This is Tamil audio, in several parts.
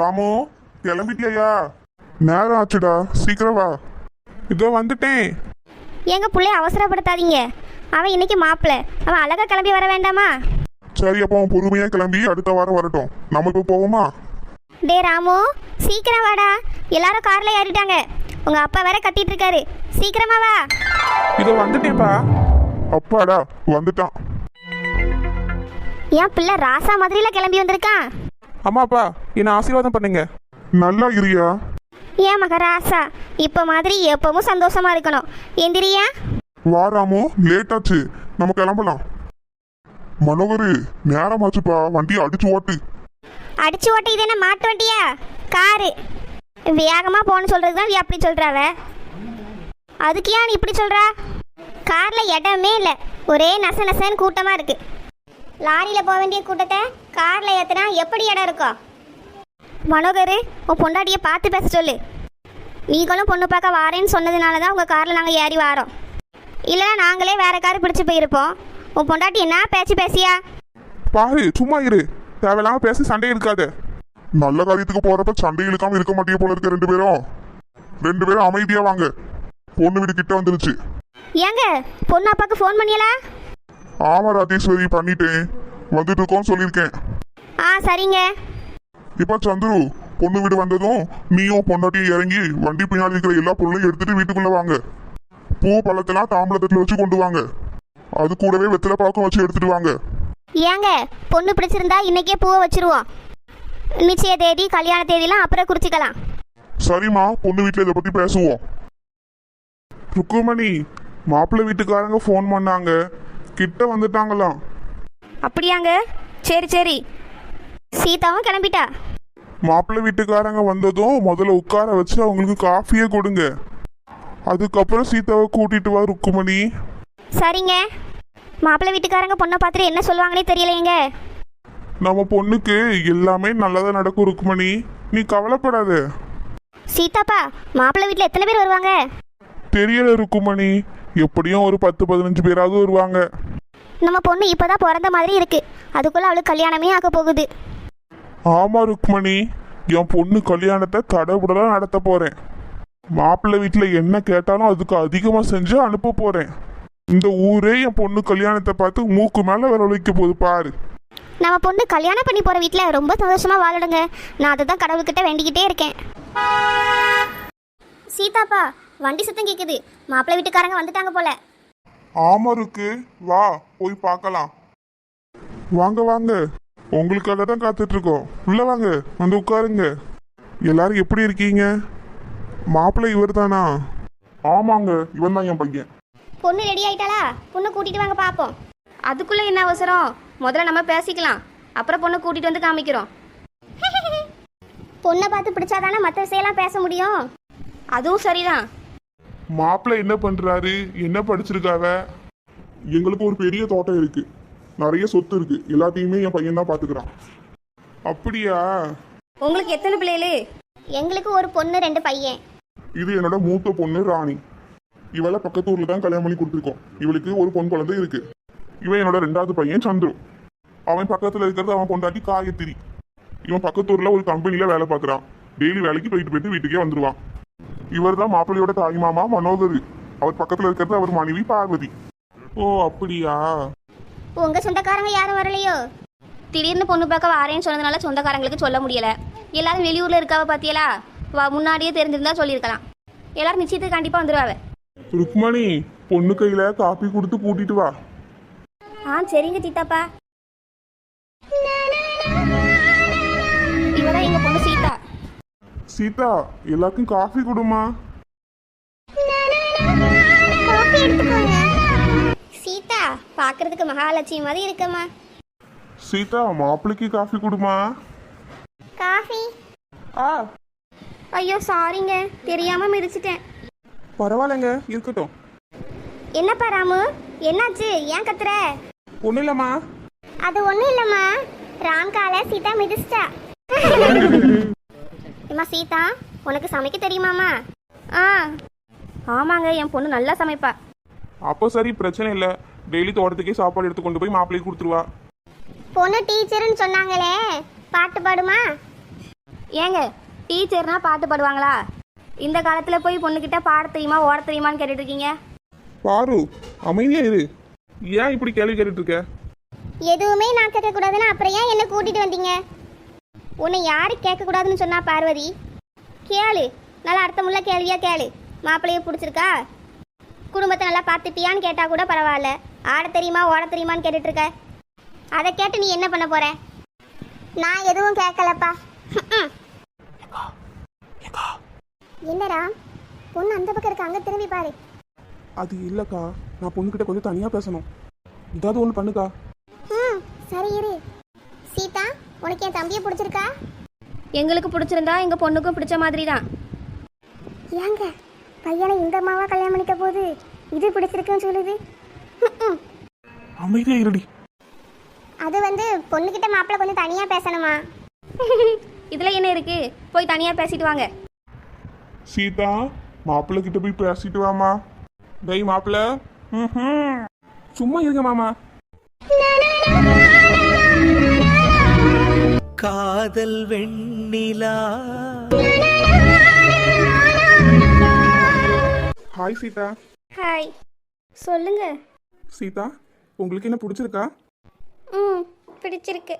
ராமு கிளம்பிட்டியா நேரம் ஆச்சுடா சீக்கிரம் வா. இதோ வந்துட்டேன். எங்க பிள்ளைய அவசரப்படுத்தாதீங்க. அவன் இன்னைக்கு மாப்பிள்ள அவன் அழகா கிளம்பி வர வேண்டாமா? சரி அப்போ அவன் பொறுமையா கிளம்பி அடுத்த வாரம் வரட்டும். நம்ம இப்போ போவோமா? டே ராமு சீக்கிரம் வாடா. எல்லாரும் கார்ல ஏறிட்டாங்க. உங்க அப்பா வேற கத்திட்டு இருக்காரு சீக்கிரமா வா. இதோ வந்துட்டேன்ப்பா. அப்பாடா வந்துட்டான். என் பிள்ளை ராசா மாதிரில கிளம்பி வந்திருக்கான். அம்மாப்பா என்னை ஆசீர்வாதம் பண்ணுங்க. நல்லா இரியா ஏன் மக ராசா இப்போ மாதிரி எப்பவும் சந்தோஷமா இருக்கணும். எந்திரியா? வா ராமு லேட் ஆச்சு. நம்ம கிளம்பலாம். மனோகரு நேரமாச்சுப்பா வண்டியை அடிச்சு ஓட்டு. அடிச்சு ஓட்ட இது என்ன மாட்டு வண்டியா? காரு. வேகமா போன்னு சொல்றது தான் நீ அப்படி சொல்றாவ. அதுக்கு ஏன் நீ இப்படி சொல்றா? கார்ல இடமே இல்லை. ஒரே நச நசன்னு கூட்டமா இருக்கு. லாரியில போக வேண்டிய கூட்டத்தை கார்ல ஏத்துனா எப்படி இடம் இருக்கும்? மனோகர் உன் பொண்டாட்டியை பார்த்து பேச சொல்லு. நீங்களும் பொண்ணு பார்க்க வாரேன்னு சொன்னதுனால தான் உங்கள் காரில் நாங்கள் ஏறி வாரோம். இல்லைன்னா நாங்களே வேற கார் பிடிச்சு போயிருப்போம். உன் பொண்டாட்டி என்ன பேச்சு பேசியா? பாரு சும்மா இரு. தேவையில்லாம பேசி சண்டை இருக்காது நல்ல காரியத்துக்கு போறப்ப சண்டை இழுக்காம இருக்க மாட்டே போல இருக்க ரெண்டு பேரும். ரெண்டு பேரும் அமைதியா வாங்க. பொண்ணு வீடு கிட்ட வந்துருச்சு. ஏங்க பொண்ணு அப்பாவுக்கு ஃபோன் பண்ணியலா? ஆமா ராஜேஸ்வரி பண்ணிட்டேன். வந்துட்டு இருக்கோம்னு சொல்லியிருக்கேன். ஆ சரிங்க. இப்ப சந்துரு பொண்ணு வீடு வந்ததும் நீயும் பொண்டாட்டியும் இறங்கி வண்டி பின்னாடி இருக்கிற எல்லா பொருளையும் எடுத்துட்டு வீட்டுக்குள்ள வாங்க. பூ பழத்தெல்லாம் தாம்பளத்துல வச்சு கொண்டு வாங்க. அது கூடவே வெத்தலை பாக்கம் வச்சு எடுத்துட்டு வாங்க. ஏங்க பொண்ணு பிடிச்சிருந்தா இன்னைக்கே பூவை வச்சிருவோம். நிச்சய தேதி கல்யாண தேதிலாம் அப்புறம் குறிச்சிக்கலாம். சரிம்மா பொண்ணு வீட்டுல இதை பத்தி பேசுவோம். ருக்குமணி மாப்பிள்ளை வீட்டுக்காரங்க ஃபோன் பண்ணாங்க. கிட்ட வந்துட்டாங்களாம். அப்படியாங்க? சரி சரி. சீதாவும் கிளம்பிட்டா? மாப்பிள்ளை வீட்டுக்காரங்க வந்ததும் முதல்ல உட்கார வச்சு அவங்களுக்கு காஃபியே கொடுங்க. அதுக்கப்புறம் சீதாவை கூட்டிட்டு வா ருக்குமணி. சரிங்க. மாப்பிள்ளை வீட்டுக்காரங்க பொண்ணை பார்த்துட்டு என்ன சொல்லுவாங்கன்னே தெரியலையேங்க. நம்ம பொண்ணுக்கு எல்லாமே நல்லதா நடக்கும் ருக்குமணி. நீ கவலைப்படாத. சீதாப்பா மாப்பிள்ளை வீட்டில் எத்தனை பேர் வருவாங்க? தெரியல ருக்குமணி. எப்படியும் ஒரு பத்து பதினஞ்சு பேராவது வருவாங்க. நம்ம பொண்ணு இப்போதான் பிறந்த மாதிரி இருக்கு. அதுக்குள்ள அவளுக்கு கல்யாணமே ஆக போகுது. ஆமா ருக்மணி. என் பொண்ணு கல்யாணத்தை தடபுடலாம் நடத்த போறேன். மாப்பிள்ளை வீட்டில் என்ன கேட்டாலும் அதுக்கு அதிகமாக செஞ்சு அனுப்ப போறேன். இந்த ஊரே என் பொண்ணு கல்யாணத்தை பார்த்து மூக்கு மேலே விரல் வைக்க போகுது பாரு. நம்ம பொண்ணு கல்யாணம் பண்ணி போகிற வீட்டில் ரொம்ப சந்தோஷமா வாழடுங்க நான் அதை தான் கடவுள்கிட்ட வேண்டிக்கிட்டே இருக்கேன். சீதாப்பா வண்டி சத்தம் கேட்குது மாப்பிள்ளை வீட்டுக்காரங்க வந்துட்டாங்க போல. ஆமா இருக்கு வா போய் பார்க்கலாம். வாங்க வாங்க. உங்களுக்காக தான் காத்துட்டு இருக்கோம் உள்ள வாங்க வந்து உட்காருங்க. எல்லாரும் எப்படி இருக்கீங்க? மாப்பிள்ளை இவர் தானா ஆமாங்க இவன் தான் என் பையன். பொண்ணு ரெடி ஆயிட்டாளா? பொண்ணு கூட்டிட்டு வாங்க பார்ப்போம் அதுக்குள்ள என்ன அவசரம்? முதல்ல நம்ம பேசிக்கலாம். அப்புறம் பொண்ணை கூட்டிட்டு வந்து காமிக்கிறோம். பொண்ணை பார்த்து பிடிச்சாதானே மற்ற விஷயம்லாம் பேச முடியும்? அதுவும் சரிதான். மாப்பிள்ளை என்ன பண்றாரு? என்ன படிச்சிருக்காவ? எங்களுக்கு ஒரு பெரிய தோட்டம் இருக்கு. நிறைய சொத்து இருக்கு. எல்லாத்தையுமே என் பையன் தான் பாத்துக்கிறான். அப்படியா? உங்களுக்கு எத்தனை பிள்ளைகளு? எங்களுக்கு ஒரு பொண்ணு ரெண்டு பையன். இது என்னோட மூத்த பொண்ணு ராணி. இவளை பக்கத்து ஊர்ல தான் கல்யாணம் பண்ணி கொடுத்துருக்கோம். இவளுக்கு ஒரு பொன் குழந்தை இருக்கு. இவன் என்னோட ரெண்டாவது பையன் சந்துரு. அவன் பக்கத்துல இருக்கிறது அவன் பொண்டாட்டி காயத்திரி இவன் பக்கத்து ஊர்ல ஒரு கம்பெனில வேலை பார்க்கறான் டெய்லி வேலைக்கு போயிட்டு போயிட்டு வீட்டுக்கே வந்துருவான். இவர் தான் மாப்பிள்ளையோட தாய் மாமா மனோகர். அவர் பக்கத்துல இருக்கிறது அவர் மனைவி பார்வதி. ஓ அப்படியா? உங்க சொந்தக்காரங்க யாரும் வரலையோ? திடீர்னு பொண்ணு பார்க்க வாரேன்னு சொன்னதுனால சொந்தக்காரங்களுக்கு சொல்ல முடியல. எல்லாரும் வெளியூர்ல இருக்காவ பாத்தியலா? வா முன்னாடியே தெரிஞ்சிருந்தா சொல்லியிருக்கலாம். எல்லாரும் நிச்சயத்துக்கு கண்டிப்பா வந்துருவாவ. ருக்மணி பொண்ணு கையில காப்பி கொடுத்து கூட்டிட்டு வா. ஆ சரிங்க சித்தாப்பா சீதா எல்லாருக்கும் காஃபி கொடுமா. சீதா பார்க்கிறதுக்கு மகாலட்சுமி மாதிரி இருக்கம்மா. சீதா மாப்பிள்ளைக்கு காஃபி கொடுமா. காஃபி. ஆ. ஐயோ சாரிங்க தெரியாம மிதிச்சிட்டேன். பரவாயில்லைங்க இருக்கட்டும். என்னப்பா ராமு என்னாச்சு ஏன் கத்துற? ஒன்றும் இல்லைம்மா. அது ஒண்ணும் இல்லம்மா ராம் கால சீதா மிதிச்சிட்டா. அம்மா சீதா உனக்கு சமைக்க தெரியுமாமா ஆ. ஆமாங்க என் பொண்ணு நல்லா சமைப்பா. அப்போ சரி பிரச்சனை இல்லை. டெய்லி தோட்டத்துக்கே சாப்பாடு எடுத்து கொண்டு போய் மாப்பிள்ளைக்கு கொடுத்துருவா. பொண்ணு டீச்சர்னு சொன்னாங்களே பாட்டு பாடுமா? ஏங்க டீச்சர்னா பாட்டு பாடுவாங்களா? இந்த காலத்தில் போய் பொண்ணுக்கிட்ட பாட தெரியுமா ஓட தெரியுமான்னு கேட்டுட்டு இருக்கீங்க பாரு அமைதியா இரு. ஏன் இப்படி கேள்வி கேட்டுட்டு இருக்க எதுவுமே நான் கேட்கக்கூடாதுன்னு அப்புறம் ஏன் என்னை கூட்டிட்டு வந்தீங்க? உன்னை யாரு கேட்கக்கூடாதுன்னு சொன்னா பார்வதி? கேளு. நல்லா அர்த்தமுள்ள கேள்வியா கேளு. மாப்பிள்ளைய பிடிச்சிருக்கா? குடும்பத்தை நல்லா பார்த்துப்பியான்னு கேட்டா கூட பரவாயில்ல. ஆட தெரியுமா ஓட தெரியுமான்னு கேட்டுட்டு இருக்க அதை கேட்டு நீ என்ன பண்ண போற? நான் எதுவும் கேட்கலப்பா. என்னடா? பொண்ணு அந்த பக்கம் இருக்க அங்க திரும்பி பாரு. அது இல்லக்கா. நான் பொண்ணுகிட்ட கொஞ்சம் தனியா பேசணும். ஏதாவது ஒன்று பண்ணுக்கா. உனக்கு என் தம்பியை பிடிச்சிருக்கா? எங்களுக்கு பிடிச்சிருந்தா எங்க பொண்ணுக்கும் பிடிச்ச மாதிரி தான் ஏங்க பையனை இந்த அம்மாவா கல்யாணம் பண்ணிக்க போது இது பிடிச்சிருக்குன்னு சொல்லுது? ம்ம். அமைதியா இருடி. அது வந்து பொண்ணுகிட்ட மாப்பிள்ளை கொஞ்சம் தனியா பேசணுமா? இதுல என்ன இருக்கு? போய் தனியா பேசிட்டு வாங்க. சீதா மாப்பிள்ளை கிட்ட போய் பேசிட்டு வாமா டேய் மாப்பிள்ள. சும்மா இருங்க மாமா. காதல் வெண்ணிலா. ஹாய் சீதா. ஹாய் சொல்லுங்க. சீதா உங்களுக்கு என்ன பிடிச்சிருக்கா? ம் பிடிச்சிருக்கு.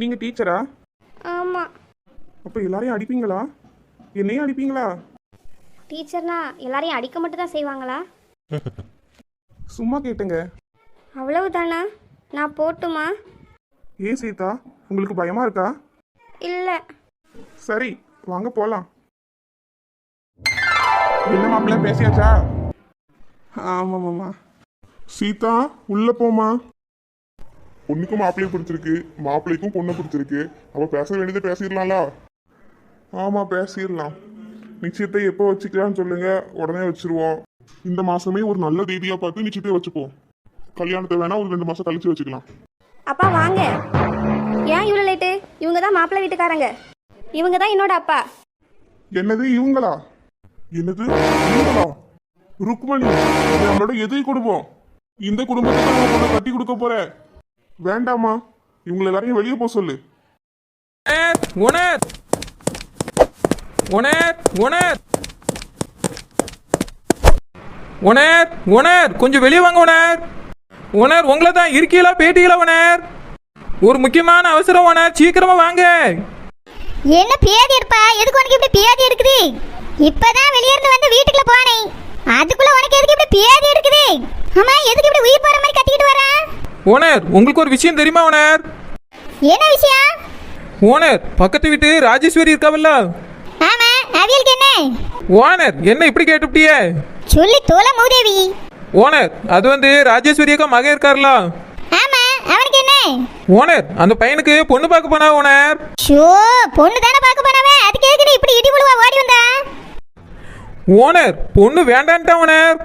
நீங்க டீச்சரா? ஆமா. அப்ப எல்லாரையும் அடிப்பீங்களா? என்னையும் அடிப்பீங்களா? டீச்சர்னா எல்லாரையும் அடிக்க மட்டும் தான் செய்வாங்களா? சும்மா கேட்டுங்க. அவ்வளவுதானா? நான் போட்டுமா? ஏன் சீதா உங்களுக்கு பயமா இருக்கா? இல்லை. சரி வாங்க போலாம். என்ன மாப்பிள்ள பேசியாச்சா? ஆமா மாமா சீதா உள்ள போமா பொண்ணுக்கும் மாப்பிள்ளையும் பிடிச்சிருக்கு மாப்பிள்ளைக்கும் பொண்ணு பிடிச்சிருக்கு. அவ பேச வேண்டியதை பேசிடலாம்ல? ஆமா பேசிடலாம். நிச்சயத்தை எப்போ வச்சுக்கலாம்னு சொல்லுங்க உடனே வச்சிருவோம். இந்த மாசமே ஒரு நல்ல தேதியா பார்த்து நிச்சயத்தை வச்சுப்போம். கல்யாணத்தை வேணா ஒரு ரெண்டு மாசம் கழிச்சு வச்சுக்கலாம். அப்பா வாங்க. ஏன் இவ்வளோ லேட்டு இவங்க தான் மாப்பிள்ளை வீட்டுக்காரங்க. இவங்க தான் என்னோட அப்பா. என்னது இவங்களா? என்னது இவங்களா? ருக்மணி இது நம்மளோட எதிரி குடும்பம். இந்த குடும்பத்துக்கு பொண்ணை கட்டி கொடுக்க போற வேண்டாமா இவங்களை எல்லாரையும் வெளியே போக சொல்லு. உணர் உணர் உணர் உணர் உணர் கொஞ்சம் வெளியே வாங்க உணர் உணர் உங்களை தான் இருக்கீங்களா பேட்டிகளா உணர் ஒரு முக்கியமான அவசரம் உணர் சீக்கிரமா வாங்க. என்ன பேதி இருப்பா? எதுக்கு உனக்கு இப்படி பேதி இருக்குது? இப்பதான் வெளிய இருந்து வந்து வீட்டுக்குள்ள போனேன் அதுக்குள்ள உனக்கு எதுக்கு இப்படி பேதி இருக்குது? ஆமா எதுக்கு இப்படி உயிர் போற மாதிரி கத்திக்கிட்டு வர? உணர் உங்களுக்கு ஒரு விஷயம் தெரியுமா உணர் என்ன விஷயம்? ஓனர் பக்கத்து வீட்டு ராஜேஸ்வரி இருக்காவல்ல? ஆமா அவியலுக்கு என்ன? ஓனர் என்ன இப்படி கேட்டுப்பிட்டியே? சொல்லி தோல மூதேவி. ஓனர் அது வந்து ராஜேஸ்வரி அக்கா மகன் இருக்கார்ல ஓனர் அந்த பையனுக்கு பொண்ணு பார்க்க போனா ஓனர்? ஷோ பொண்ணு தானே பார்க்க போனவே? அதுக்கு எதுக்கு நீ இப்படி இடி விழுவா ஓடி வந்தா? ஓனர் பொண்ணு வேண்டான்ட்டான் ஓனர்?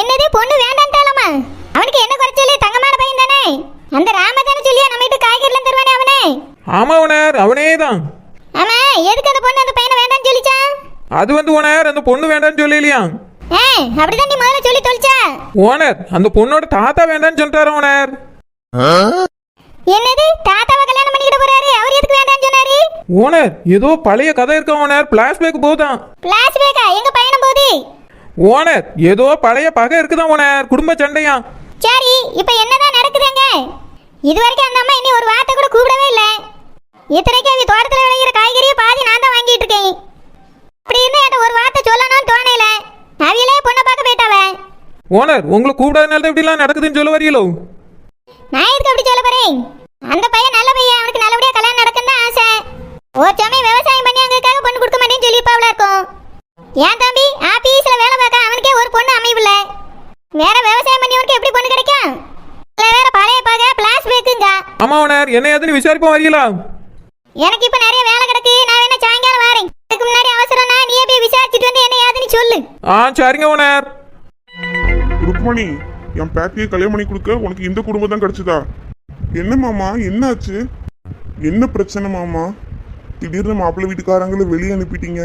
என்னது பொண்ணு வேண்டான்ட்டாலமா? அவனுக்கு என்ன குறைச்சல? தங்கமான பையன் தானே? அந்த ராம தானே சொல்லியா நம்ம வீட்டு காய்கறிலாம் தருவானே அவனே? ஆமா ஓனர் அவனே தான். ஆமா எதுக்கு அந்த பொண்ணு அந்த பையனை வேண்டாம்னு சொல்லிச்சா? அது வந்து ஓனர் அந்த பொண்ணு வேண்டாம்னு சொல்லலையா ஏ அப்படிதான் நீ முதல்ல சொல்லி தொலைச்சா? ஓனர் அந்த பொண்ணோட தாத்தா வேண்டாம்னு சொல்லிட்டாரு ஓனர்? என்னது? தாத்தாவை கல்யாணம் பண்ணிக்கிட்டு போறாரு? அவர் எதுக்கு வேண்டாம்னு சொன்னாரு? ஓனர் ஏதோ பழைய கதை இருக்கா ஓனர்? பிளாஷ்பேக் போதான் பிளாஷ்பேக்கா எங்க பயணம் போகுது? ஓனர் ஏதோ பழைய பகை இருக்குதான் ஓனர்? குடும்ப சண்டையா? சரி இப்போ என்னதான் நடக்குதுங்க? இது வரைக்கும் அந்த அம்மா இனி ஒரு வார்த்தை கூட கூப்பிடவே இல்லை. இத்தனைக்கும் அவங்க தோட்டத்தில் விளையிற காய்கறியை பாதி நான் தான் வாங்கிட்டு இருக்கேன். அப்படி இருந்தா என்கிட்ட ஒரு வார்த்தை சொல்லணும்னு தோணையில அவியலே பொண்ணை பார்க்க போயிட்டாவ. ஓனர் உங்களை கூப்பிடாதனால தான் இப்படிலாம் நடக்குதுன்னு சொல்ல வரீங்களோ நான் எதுக்கு அப்படி சொல்ல போறேன் அந்த பையன் நல்ல பையன் அவனுக்கு நல்லபடியா கல்யாணம் நடக்கும் தான் ஆசை ஒரு சமயம் விவசாயம் பண்ணி அங்கக்காக பொண்ணு கொடுக்க மாட்டேன்னு சொல்லி பாவலா இருக்கும் ஏன் தம்பி ஆபீஸ்ல வேலை பார்க்க அவனுக்கே ஒரு பொண்ணு அமையவில்லை வேற விவசாயம் பண்ணியவனுக்கு எப்படி பொண்ணு கிடைக்கும் இதுல வேற பழைய பாக பிளாஸ் பேக்குங்க ஆமா ஓனர் என்ன ஏதுன்னு விசாரிப்போம் வரீங்களா எனக்கு இப்ப நிறைய வேலை கிடக்கு. நான் வேணா சாயங்காலம் வரேன். அதுக்கு முன்னாடி அவசரம்னா நீயே போய் விசாரிச்சுட்டு வந்து என்ன ஏதுன்னு சொல்லு. ஆ சரிங்க ஓனர். ருக்மணி என் பேத்தியை கல்யாணம் பண்ணி கொடுக்க உனக்கு இந்த குடும்பம் தான் கிடைச்சதா? என்ன மாமா என்னாச்சு? என்ன பிரச்சனை மாமா? திடீர்னு மாப்பிள்ளை வீட்டுக்காரங்களை வெளியே அனுப்பிட்டீங்க.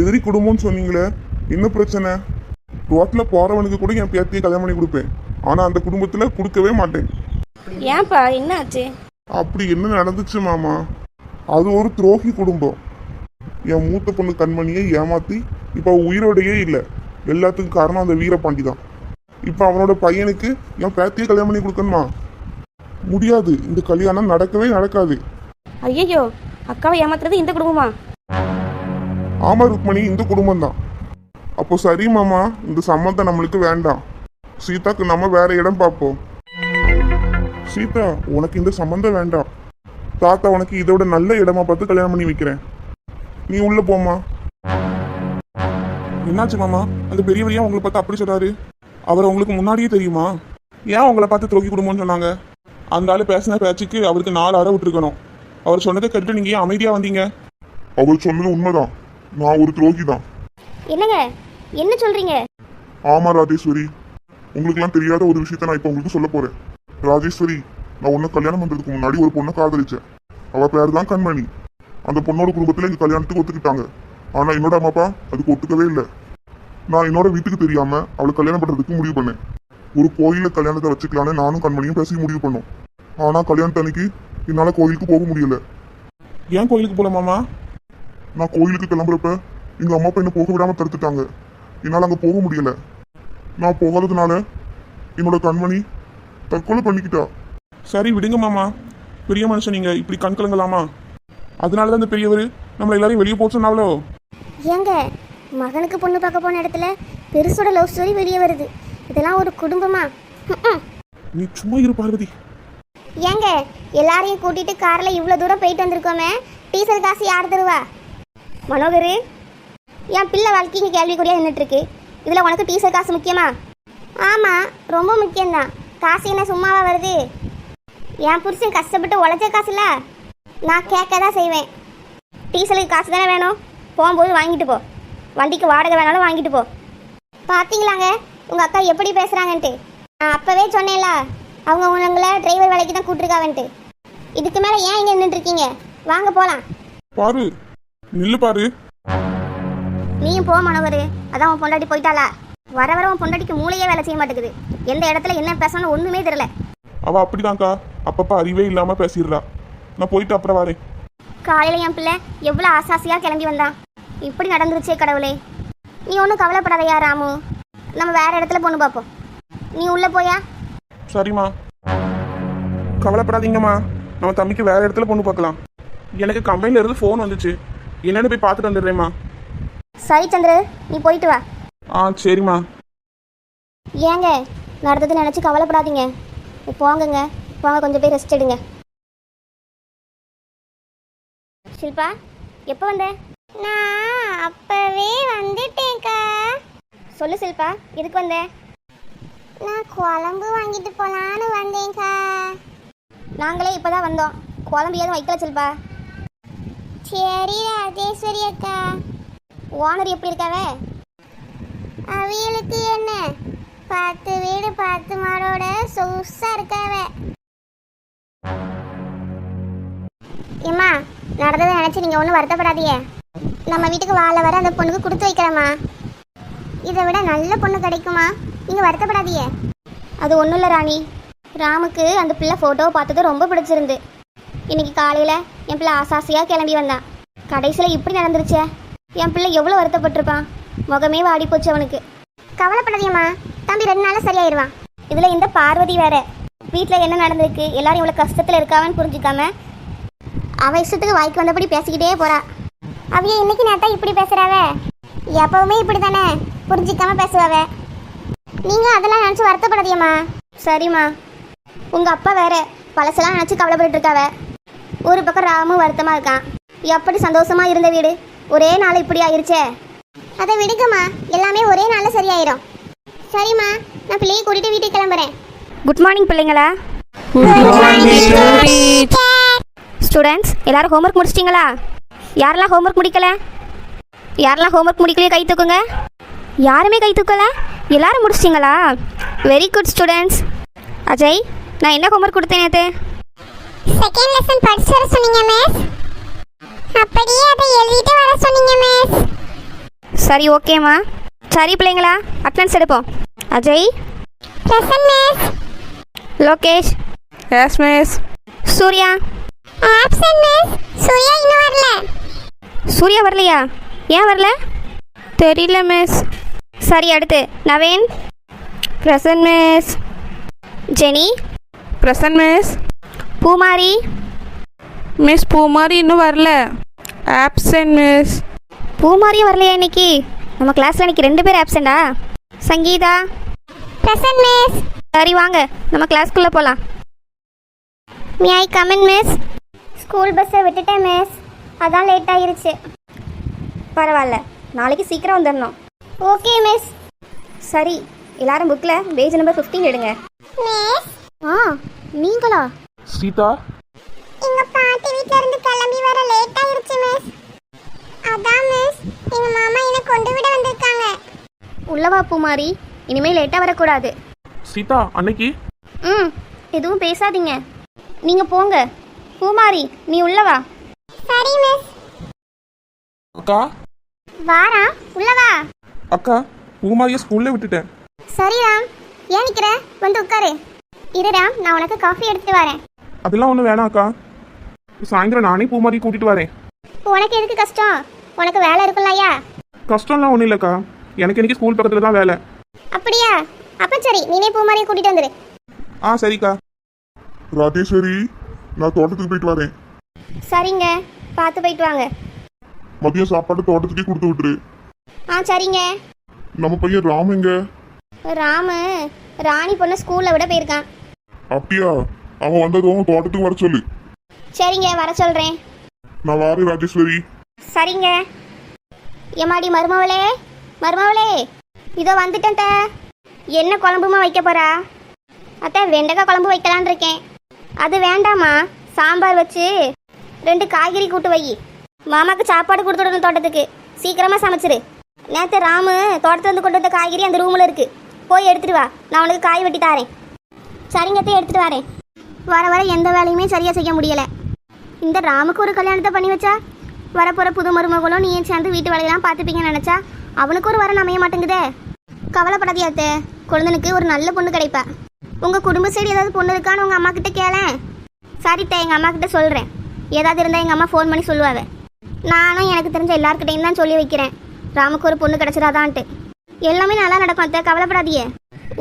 எதிரி குடும்பம்னு சொன்னீங்களே என்ன பிரச்சனை? ரோட்டில் போறவனுக்கு கூட என் பேத்தியை கல்யாணம் பண்ணி கொடுப்பேன். ஆனா அந்த குடும்பத்துல கொடுக்கவே மாட்டேன். ஏன்பா என்னாச்சு? அப்படி என்ன நடந்துச்சு மாமா? அது ஒரு துரோகி குடும்பம். என் மூத்த பொண்ணு கண்மணியை ஏமாத்தி இப்போ உயிரோடையே இல்லை. எல்லாத்துக்கும் காரணம் அந்த வீரபாண்டி தான். இப்போ அவனோட பையனுக்கு என் பேத்தியை கல்யாணம் பண்ணி கொடுக்கணுமா? முடியாது. இந்த கல்யாணம் நடக்கவே நடக்காது. ஐயோ அக்காவை ஏமாத்துறது இந்த குடும்பமா? ஆமா ருக்மணி இந்த குடும்பம் தான் அப்போ சரி மாமா. இந்த சம்மந்தம் நம்மளுக்கு வேண்டாம். சீதாக்கு நம்ம வேற இடம் பார்ப்போம். சீதா உனக்கு இந்த சம்மந்தம் வேண்டாம். தாத்தா உனக்கு இதோட நல்ல இடமா பார்த்து கல்யாணம் பண்ணி வைக்கிறேன். நீ உள்ள போமா என்னாச்சு மாமா? அந்த பெரியவரையா உங்களை பார்த்து அப்படி சொல்றாரு அவர் உங்களுக்கு முன்னாடியே தெரியுமா? ஏன் உங்களை பார்த்து துரோகி குடும்பம்னு சொன்னாங்க? அந்த ஆளு பேசின பேச்சுக்கு அவருக்கு நாலு அறை விட்டுருக்கணும். அவர் சொன்னதை கேட்டு நீங்க ஏன் அமைதியா வந்தீங்க? அவர் சொன்னது உண்மைதான். நான் ஒரு துரோகி தான். என்னங்க? என்ன சொல்றீங்க? ஆமா ராஜேஸ்வரி. உங்களுக்குலாம் தெரியாத ஒரு விஷயத்த நான் இப்போ உங்களுக்கு சொல்ல போறேன். ராஜேஸ்வரி நான் உன்னை கல்யாணம் பண்றதுக்கு முன்னாடி ஒரு பொண்ணை காதலிச்சேன். அவ பேர் தான் கண்மணி. அந்த பொண்ணோட குடும்பத்துல எங்க கல்யாணத்துக்கு ஒத்துக்கிட்டாங்க. ஆனா என்னோட அம்மா அப்பா அதுக்கு ஒத்துக்கவே இல்லை. நான் என்னோட வீட்டுக்கு தெரியாம அவளை கல்யாணம் பண்றதுக்கு முடிவு பண்ணேன். ஒரு கோயில கல்யாணத்தை வச்சுக்கலான்னு நானும் கண்மணியும் பேசி முடிவு பண்ணோம். ஆனா கல்யாணத்து அன்னைக்கு என்னால கோயிலுக்கு போக முடியல. ஏன் கோயிலுக்கு போல மாமா? நான் கோயிலுக்கு கிளம்புறப்ப எங்க அம்மா அப்பா என்ன போக விடாம தடுத்துட்டாங்க. என்னால அங்க போக முடியல. நான் போகாததுனால என்னோட கண்மணி தற்கொலை பண்ணிக்கிட்டா? சரி விடுங்க மாமா. பெரிய மனுஷன் நீங்க. இப்படி கண் கலங்கலாமா? அதனால தான் இந்த பெரியவர் நம்மள எல்லாரையும் வெளியே போக ஏங்க மகனுக்கு பொண்ணு பார்க்க போன இடத்துல பெருசோட லவ் ஸ்டோரி வெளியே வருது. இதெல்லாம் ஒரு குடும்பமா? ம்ம். நீ சும்மா இரு பார்வதி. ஏங்க எல்லாரையும் கூட்டிட்டு கார்ல இவ்வளோ தூரம் போயிட்டு வந்திருக்கோமே. டீசல் காசு யார் தருவா? மனோகர் என் பிள்ளை வாழ்க்கை இங்கே கேள்விக்குறியாக நின்றுட்டு இருக்கு. இதில் உனக்கு டீசல் காசு முக்கியமா? ஆமாம் ரொம்ப முக்கியம்தான். காசு என்ன சும்மாவா வருது? என் புருஷன் கஷ்டப்பட்டு உழைச்ச காசுல நான் கேட்க தான் செய்வேன். டீசலுக்கு காசு தானே வேணும்? போகும்போது வாங்கிட்டு போ. வண்டிக்கு வாடகை வேணாலும் வாங்கிட்டு போ. பார்த்தீங்களாங்க உங்கள் அக்கா எப்படி பேசுகிறாங்கன்ட்டு நான் அப்போவே சொன்னேன்ல அவங்க உங்களை டிரைவர் வேலைக்கு தான் கூப்பிட்டுருக்காவன்ட்டு இதுக்கு மேலே ஏன் இங்கே நின்றுருக்கீங்க? வாங்க போகலாம் பாரு நில்லு பாரு. நீயும் போ மனோகர். அதான் உன் பொண்டாட்டி போயிட்டாளா? வர வர உன் பொண்டாட்டிக்கு மூளையே வேலை செய்ய மாட்டேங்குது. எந்த இடத்துல என்ன பேசணும்னு ஒன்றுமே தெரியல. அவ அப்படிதான்க்கா. அப்பப்ப அறிவே இல்லாம பேசிடுறா. நான் போயிட்டு அப்புறம் வரேன். காலையில் என் பிள்ளை எவ்வளோ ஆசாசியாக கிளம்பி வந்தான் இப்படி நடந்துருச்சே கடவுளே. நீ ஒன்றும் கவலைப்படாதயா ராமு. நம்ம வேற இடத்துல பொண்ணு பார்ப்போம். நீ உள்ளே போயா? சரிம்மா. கவலைப்படாதீங்கம்மா. நம்ம தம்பிக்கு வேற இடத்துல பொண்ணு பார்க்கலாம். எனக்கு கம்பெனில இருந்து ஃபோன் வந்துச்சு. என்னன்னு போய் பார்த்துட்டு வந்துடுறேம்மா. சரி சந்திர நீ போயிட்டு வா. ஆ சரிம்மா. ஏங்க நடந்தது நினச்சி கவலைப்படாதீங்க. போங்கங்க. போங்க கொஞ்சம் போய் ரெஸ்ட் எடுங்க. ஷில்பா எப்போ வந்த? நான் அப்பவே வந்துட்டேன்க்கா. சொல்லு ஷில்பா எதுக்கு வந்த? நான் குழம்பு வாங்கிட்டு போலான்னு வந்தேன்க்கா. நாங்களே இப்பதான் வந்தோம். குழம்பு எதுவும் வைக்கல ஷில்பா சரி ராஜேஸ்வரி அக்கா. ஓனர் எப்படி இருக்காவே? அவியலுக்கு என்ன? பத்து வீடு பத்து மாடோட சொகுசா இருக்காவ. ஏமா நடந்ததை நினைச்சு நீங்க ஒன்றும் வருத்தப்படாதீங்க. நம்ம வீட்டுக்கு வாழ வர அந்த பொண்ணுக்கு கொடுத்து வைக்கிறேம்மா இதை விட நல்ல பொண்ணு கிடைக்குமா? நீங்க வருத்தப்படாதீங்க. அது ஒன்றும் இல்லை ராணி. ராமுக்கு அந்த பிள்ளை ஃபோட்டோவை பார்த்தது ரொம்ப பிடிச்சிருந்து. இன்னைக்கு காலையில் என் பிள்ளை ஆசாசியாக கிளம்பி வந்தான். கடைசியில் இப்படி நடந்துருச்சே. என் பிள்ளை எவ்வளோ வருத்தப்பட்டிருப்பான்? முகமே வாடி போச்சு அவனுக்கு. கவலைப்படாதியம்மா தம்பி ரெண்டு நாளில் சரியாயிருவான் இதில் இந்த பார்வதி வேற. வீட்டில் என்ன நடந்திருக்கு? எல்லாரும் இவ்வளோ கஷ்டத்தில் இருக்காவன்னு புரிஞ்சுக்காம அவள் இஷ்டத்துக்கு வாய்க்கு வந்தபடி பேசிக்கிட்டே போறா. அவைய இன்னைக்கு நேத்தா இப்படி பேசுறாவ? எப்பவுமே இப்படி தானே புரிஞ்சிக்காம பேசுவாவ? நீங்க அதெல்லாம் நினச்சி வருத்தப்படாதியம்மா சரிம்மா. உங்க அப்பா வேற. பழசெல்லாம் நினச்சி கவலைப்பட்டு இருக்காவ. ஒரு பக்கம் ராமும் வருத்தமா இருக்கான். எப்படி சந்தோஷமா இருந்த வீடு? ஒரே நாள் இப்படி ஆயிருச்சே. அதை விடுங்கம்மா. எல்லாமே ஒரே நாளில் சரியாயிரும். சரிம்மா நான் பிள்ளையை கூட்டிட்டு வீட்டுக்கு கிளம்புறேன். குட் மார்னிங் பிள்ளைங்களா. ஸ்டூடெண்ட்ஸ் எல்லாரும் ஹோம்ஒர்க் முடிச்சிட்டிங்களா? யாரெல்லாம் ஹோம்ஒர்க் முடிக்கல? யாரெல்லாம் ஹோம்ஒர்க் முடிக்கலையே கை தூக்குங்க. யாருமே கை தூக்கல? எல்லாரும் முடிச்சிட்டிங்களா? வெரி குட் ஸ்டூடெண்ட்ஸ் அஜய் நான் என்ன ஹோம்ஒர்க் கொடுத்தேன் நேற்று செகண்ட் லெசன் படிச்சு வர சொன்னீங்க மிஸ் அப்படியே அதை எழுதிட்டு வர சொன்னீங்க மிஸ் சரி ஓகேம்மா. சரி பிள்ளைங்களா அட்டனன்ஸ் எடுப்போம். Ajay. Present miss Lokesh. Yes miss. Surya. Absent miss. Surya இன்னும் வரல. சூர்யா வரலையா? ஏன் வரல? தெரியல மிஸ். சரி அடுத்து. Naveen. Present miss. Jeni. Present miss. Poomari. Miss Poomari இன்னும் வரல. Absent miss. பூமாரியும் வரலையா இன்னைக்கு? நம்ம கிளாஸ்ல இன்னைக்கு ரெண்டு பேர் ஆப்சண்டா சங்கீதா? பிரசன்ட் மிஸ் சரி வாங்க. நம்ம கிளாஸ்க்குள்ள போலாம். May I come in miss school பஸ்ஸை விட்டுட்டேன் மிஸ் அதான் லேட் ஆயிருச்சு. பரவாயில்ல. நாளைக்கு சீக்கிரம் வந்துடணும். ஓகே மிஸ் சரி எல்லாரும் புக்கில் பேஜ் நம்பர் 15 எடுங்க. மிஸ் ஆ நீங்களா? சீதா? எங்க பாட்டி வீட்ல இருந்து கிளம்பி வர லேட் ஆயிருச்சு மிஸ் அதான் மிஸ் எங்க மாமா என்ன கொண்டு விட வந்திருக்காங்க. உள்ளவா பூமாரி. இனிமேல் லேட்டாக வரக்கூடாது. சீதா அன்னைக்கு? ம் எதுவும் பேசாதீங்க. நீங்கள் போங்க. பூமாரி நீ உள்ளவா சரி மிஸ் அக்கா? வாரா உள்ள வா. அக்கா பூமாரியை ஸ்கூல்ல விட்டுட்டேன். சரி ராம். ஏன் நிக்கிற? வந்து உட்காரு. இரு ராம். நான் உனக்கு காஃபி எடுத்துட்டு வரேன். அதெல்லாம் ஒன்றும் வேணாம் அக்கா. சாயந்தரம் நானே பூமாரி கூட்டிட்டு வரேன். உனக்கு எதுக்கு கஷ்டம்? உனக்கு வேலை இருக்கும்லையா கஷ்டம்லாம் ஒன்றும் இல்லைக்கா. எனக்கு இன்னைக்கு ஸ்கூல் பக்கத்தில் தான் வேலை. அப்படியா? அப்ப சரி நீனே பூமாரியை கூட்டிட்டு வந்துரு. ஆ சரிக்கா. ராஜேஸ்வரி நான் தோட்டத்துக்கு போயிட்டு வரேன். சரிங்க பார்த்து போயிட்டு வாங்க. மதியம் சாப்பாடு தோட்டத்துக்கே கொடுத்து விட்டுரு. ஆ சரிங்க. நம்ம பையன் ராம் எங்க? ராமு ராணி பொண்ணை ஸ்கூலில் விட போயிருக்கான். அப்படியா? அவன் வந்ததும் தோட்டத்துக்கு வர சொல்லு. சரிங்க வர சொல்கிறேன் நான் வாரேன் ராஜேஸ்வரி. சரிங்க. ஏமாடி மருமவளே? மருமவளே இதோ வந்துட்டேன் என்ன குழம்புமா வைக்க போறா? அத்தை வெண்டைக்காய் குழம்பு வைக்கலான் இருக்கேன். அது வேண்டாமா சாம்பார் வச்சு ரெண்டு காய்கறி கூட்டு வை. மாமாக்கு சாப்பாடு கொடுத்துடணும் தோட்டத்துக்கு. சீக்கிரமாக சமைச்சிரு. நேற்று ராமு தோட்டத்தில் வந்து கொண்டு வந்த காய்கறி அந்த ரூமில் இருக்குது போய் எடுத்துகிட்டு வா. நான் உனக்கு காய் வெட்டி தாரேன். சரிங்க எடுத்துகிட்டு வரேன். வர வர எந்த வேலையுமே சரியாக செய்ய முடியலை. இந்த ராமுக்கு ஒரு கல்யாணத்தை பண்ணி வச்சா வரப்போகிற புது மருமகளும் நீ சேர்ந்து வீட்டு வேலையெல்லாம் பார்த்துப்பீங்கன்னு நினச்சா அவனுக்கு ஒரு வரம் அமைய மாட்டேங்குதே. கவலைப்படாதியாத்தே அத்தை. குழந்தனுக்கு ஒரு நல்ல பொண்ணு கிடைப்பா. உங்கள் குடும்ப சைடு ஏதாவது பொண்ணு இருக்கான்னு உங்கள் அம்மா கிட்ட கேளேன். சரித்தே எங்கள் அம்மா கிட்ட சொல்கிறேன் ஏதாவது இருந்தால் எங்கள் அம்மா ஃபோன் பண்ணி சொல்லுவாவே நானும் எனக்கு தெரிஞ்ச எல்லாருக்கிட்டையும் தான் சொல்லி வைக்கிறேன். ராமுக்கு ஒரு பொண்ணு கிடச்சிடாதான்ட்டு எல்லாமே நல்லா நடக்கும் அத்தை. கவலைப்படாதியே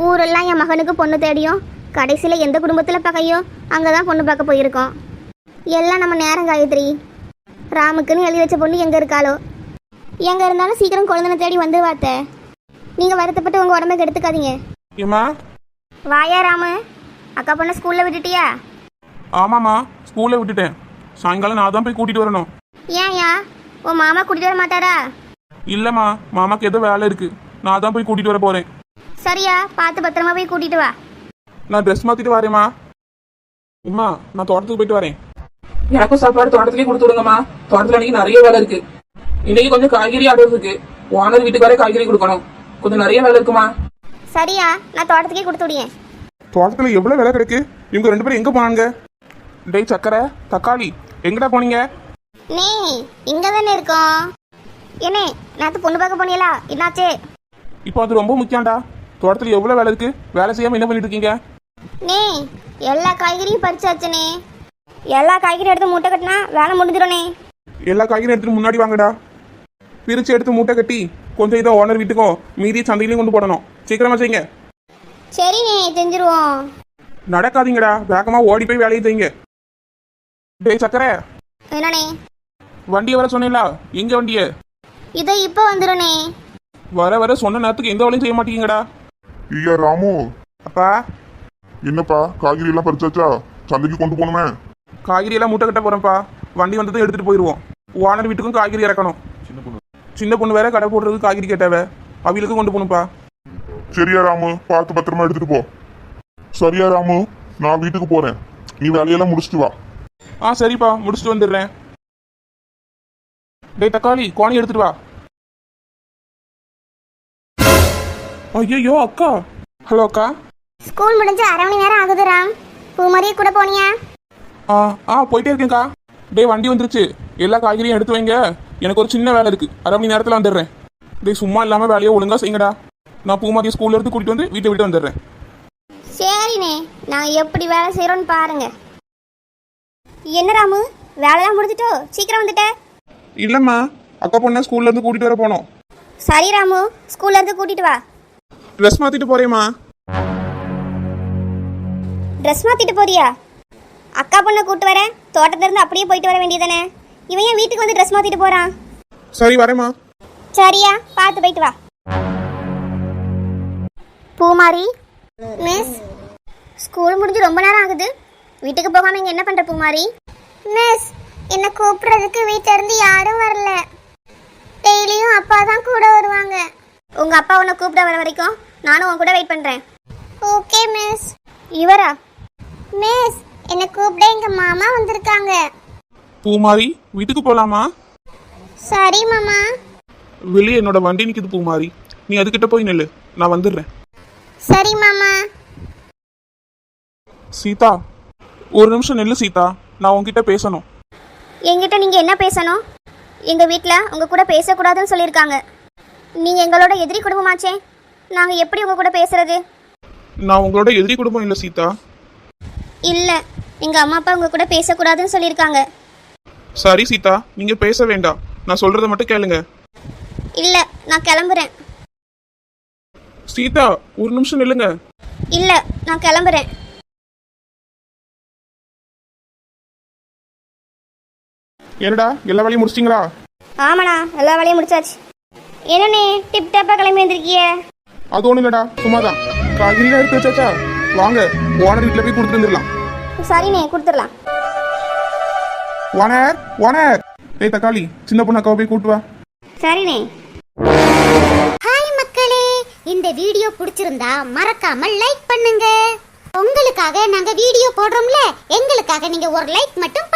ஊரெல்லாம் என் மகனுக்கு பொண்ணு தேடியும் கடைசியில் எந்த குடும்பத்தில் பகையோ அங்கே தான் பொண்ணு பார்க்க போயிருக்கோம். எல்லாம் நம்ம நேரம் காயத்ரி. ராமுக்குன்னு எழுதி வச்ச பொண்ணு எங்கே இருக்காளோ? எங்கே இருந்தாலும் சீக்கிரம் குழந்தைனை தேடி வந்து வாத்த. நீங்கள் வருத்தப்பட்டு உங்கள் உடம்பை கெடுத்துக்காதீங்க. ஏம்மா? வாயா ராமு. அக்கா பொண்ணை ஸ்கூலில் விட்டுட்டியா? ஆமாம்மா ஸ்கூல்ல விட்டுட்டேன். சாயங்காலம் நான் தான் போய் கூட்டிட்டு வரணும். ஏன்யா? உன் மாமா கூட்டிட்டு வர மாட்டாரா? இல்லைம்மா மாமாக்கு ஏதோ வேலை இருக்கு. நான் தான் போய் கூட்டிட்டு வர போறேன். சரியா பார்த்து பத்திரமா போய் கூட்டிட்டு வா. நான் ட்ரெஸ் மாத்திட்டு வரேம்மா. அம்மா நான் தோட்டத்துக்கு போயிட்டு வரேன். எனக்கும் சாப்பாடு தோட்டத்துலயே கொடுத்து விடுங்கம்மா. தோட்டத்துல இன்னைக்கு நிறைய வேலை இருக்கு. இன்னைக்கு கொஞ்சம் காய்கறி ஆர்டர் இருக்கு. ஓனர் வீட்டுக்காரே காய்கறி கொடுக்கணும். கொஞ்சம் நிறைய வேலை இருக்குமா? சரியா நான் தோட்டத்துக்கே கொடுத்து விடியேன் தோட்டத்துல எவ்வளவு வேலை கிடக்கு? இவங்க ரெண்டு பேரும் எங்க போனாங்க டேய் சக்கரை தக்காளி எங்கடா போனீங்க? நீ இங்கே தானே இருக்கோம். என்னே நேற்று பொண்ணு பார்க்க போனீங்களா? என்னாச்சே? இப்போ அது ரொம்ப முக்கியம்டா. தோட்டத்துல எவ்வளவு வேலை இருக்கு? வேலை செய்யாம என்ன பண்ணிட்டு இருக்கீங்க? நீ எல்லா காய்கறியும் பறிச்சாச்சுனே. எல்லா காய்கறியும் எடுத்து மூட்டை கட்டினா வேலை முடிஞ்சிடும்னே. எல்லா காய்கறியும் எடுத்துட்டு முன்னாடி வாங்கடா. பிரிச்சு எடுத்து மூட்டை கட்டி கொஞ்சம் இதை ஓனர் வீட்டுக்கும் மீதி சந்தையிலையும் கொண்டு போடணும். சீக்கிரமா செய்யுங்க. சரிண்ணே செஞ்சிருவோம். நடக்காதீங்கடா. வேகமா ஓடி போய் வேலையை செய்யுங்க. டேய் சக்கரை. என்னண்ணே? வண்டியை வர சொன்னீங்களா எங்க வண்டிய? இதோ இப்போ வந்துடும்ண்ணே வர வர சொன்ன நேரத்துக்கு எந்த வேலையும் செய்ய மாட்டீங்கடா. ஐயா ராமு? அப்பா? என்னப்பா காய்கறி எல்லாம் பறிச்சாச்சா? சந்தைக்கு கொண்டு போகணுமே. காய்கறி எல்லாம் மூட்டை கட்ட போறேன்ப்பா. வண்டி வந்ததும் எடுத்துட்டு போயிடுவோம் ஓனர் வீட்டுக்கும் காய்கறி இறக்கணும். சின்ன பொண்ணு. வேற கடை போடுறதுக்கு காய்கறி கேட்டாவ. அவளுக்கும் கொண்டு போகணும்ப்பா. சரியா ராமு பார்த்து பத்திரமா எடுத்துட்டு போ. சரியா ராமு நான் வீட்டுக்கு போறேன். நீ வேலையெல்லாம் முடிச்சிட்டு வா. ஆ சரிப்பா முடிச்சுட்டு வந்துடுறேன். டேய் தக்காளி கோணி எடுத்துட்டு வா. ஐயோ அக்கா. ஹலோ அக்கா. ஸ்கூல் முடிஞ்சு அரை மணி நேரம் ஆகுது ராம். பூமாரியே கூட போனியா? ஆ ஆ போயிட்டே இருக்கேன்க்கா. டேய் வண்டி வந்துருச்சு. எல்லா காய்கறியும் எடுத்து வைங்க. எனக்கு ஒரு சின்ன வேலை இருக்கு. அரை மணி நேரத்தில் வந்துடுறேன். டேய் சும்மா இல்லாமல் வேலையை ஒழுங்கா செய்யுங்கடா. நான் பூமாதிய ஸ்கூல்ல இருந்து கூட்டிட்டு வந்து வீட்டை விட்டு வந்துடுறேன். சரிண்ணே நான் எப்படி வேலை செய்கிறோன்னு பாருங்க. என்ன ராமு வேலைலாம் முடிஞ்சிட்டோ? சீக்கிரம் வந்துட்ட. இல்லைம்மா அக்கா பொண்ணை ஸ்கூல்ல இருந்து கூட்டிட்டு வர போனோம். சரி ராமு ஸ்கூல்ல இருந்து கூட்டிட்டு வா. ட்ரெஸ் மாத்திட்டு போறேம்மா. ட்ரெஸ் மாத்திட்டு போறியா? அக்கா பொண்ணை கூட்டு வரேன். தோட்டத்துல இருந்து அப்படியே போயிட்டு வர வேண்டியதானே இவன் ஏன் வீட்டுக்கு வந்து ட்ரெஸ் மாத்திட்டு போறான்? சரி வரேம்மா. சரியா பார்த்து போயிட்டு வா. பூமாரி மிஸ் ஸ்கூல் முடிஞ்சு ரொம்ப நேரம் ஆகுது. வீட்டுக்கு போகாம இங்க என்ன பண்ற பூமாரி? மிஸ் என்னை கூப்பிடுறதுக்கு வீட்ல இருந்து யாரும் வரல. டெய்லியும் அப்பா தான் கூட வருவாங்க. உங்க அப்பா உன்னை கூப்பிட வர வரைக்கும் நானும் உன் கூட வெயிட் பண்றேன். ஓகே மிஸ் இவரா? மிஸ் என்னை கூப்பிட எங்க மாமா வந்திருக்காங்க. பூமாரி வீட்டுக்கு போலாமா? சரி மாமா. வெளியே என்னோட வண்டி நிக்குது பூமாரி. நீ அதுகிட்ட போய் நில்லு. நான் வந்துடுறேன். சரி மாமா. சீதா ஒரு நிமிஷம் நில்லு சீதா. நான் உன்கிட்ட பேசணும். என்கிட்ட நீங்க என்ன பேசணும்? எங்க வீட்ல உங்க கூட பேசக்கூடாதுன்னு சொல்லியிருக்காங்க. நீங்க எங்களோட எதிரி குடும்பமாச்சே. நாங்க எப்படி உங்க கூட பேசுறது? நான் உங்களோட எதிரி குடும்பம் இல்லை சீதா. இல்ல. எங்க அம்மா அப்பா உங்க கூட பேசக்கூடாதுன்னு சொல்லியிருக்காங்க. சரி சீதா நீங்க பேச வேண்டாம். நான் சொல்றத மட்டும் கேளுங்க. இல்ல நான் கிளம்புறேன். சீதா ஒரு நிமிஷம் நில்லுங்க. இல்ல நான் கிளம்புறேன். என்னடா எல்லா வேலையும் முடிச்சிங்களா ஆமாண்ணா எல்லா வேலையும் முடிச்சாச்சு. என்னண்ணே டிப் டாப்பா கிளம்பி வந்திருக்கிய? அது ஒன்றும் இல்லடா சும்மா தான் காய்கறிலாம் எடுத்து வச்சாச்சா? வாங்க ஓனர் வீட்டில் போய் கொடுத்துட்டு வந்துடலாம். சரிண்ணே கொடுத்துடலாம். ஓனர் ஓனர் ஏய் தக்காளி சின்ன பொண்ணு அக்காவை போய் கூட்டு வா. சரிண்ணே. ஹாய் மக்களே இந்த வீடியோ பிடிச்சிருந்தா மறக்காம லைக் பண்ணுங்க. உங்களுக்காக நாங்க வீடியோ போடுறோம்ல எங்களுக்காக நீங்க ஒரு லைக் மட்டும்